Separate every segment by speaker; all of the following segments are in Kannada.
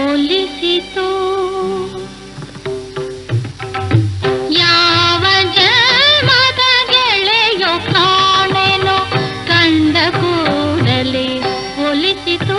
Speaker 1: ಒಲಿಸಿತು ಯಾವ ಜನ್ಮದ ಗೆಳೆಯೋ ಕಾಣೆನೋ ಕಂಡ ಕೂಡಲೇ ಒಲಿಸಿತು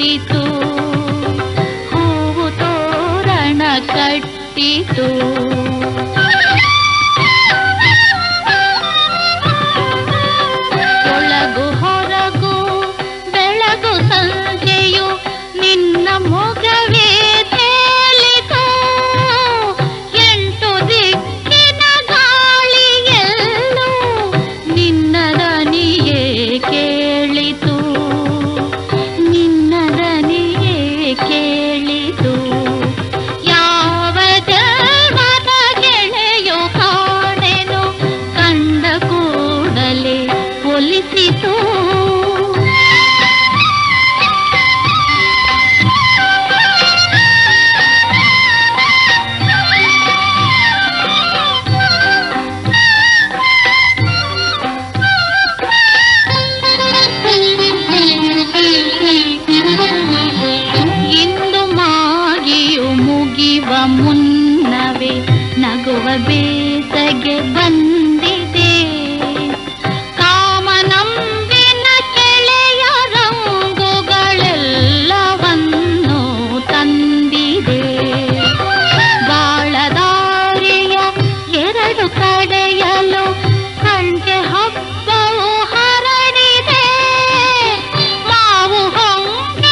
Speaker 1: ಕಟ್ಟಿತು ಹೂವು ತೋರಣ ಕಟ್ಟಿತು. ಬೇಸಗೆ ಬಂದಿದೆ. ಕಾಮನಂಬಿನ ಕೆಳೆಯ ರಂಗುಗಳೆಲ್ಲವನ್ನು ತಂದಿದೆ. ಬಾಳದಾರಿಯ ಎರಡು ಕಡೆಯಲು ಸಂಜೆ ಹಬ್ಬವು ಹರಡಿದೆ. ಮಾವು ಹೊಂಗೆಗಳಂತೆ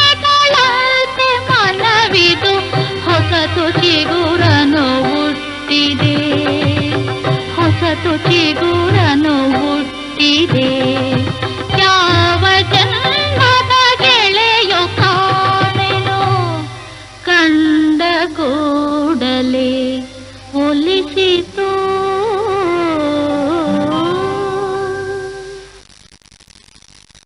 Speaker 1: ಮನವಿದು ಹೊಸತು ಚಿಗುರನು ಹುಟ್ಟಿದೆ. ಹೊಸತು ಚಿಗುರನು ಹುಟ್ಟಿದೆ.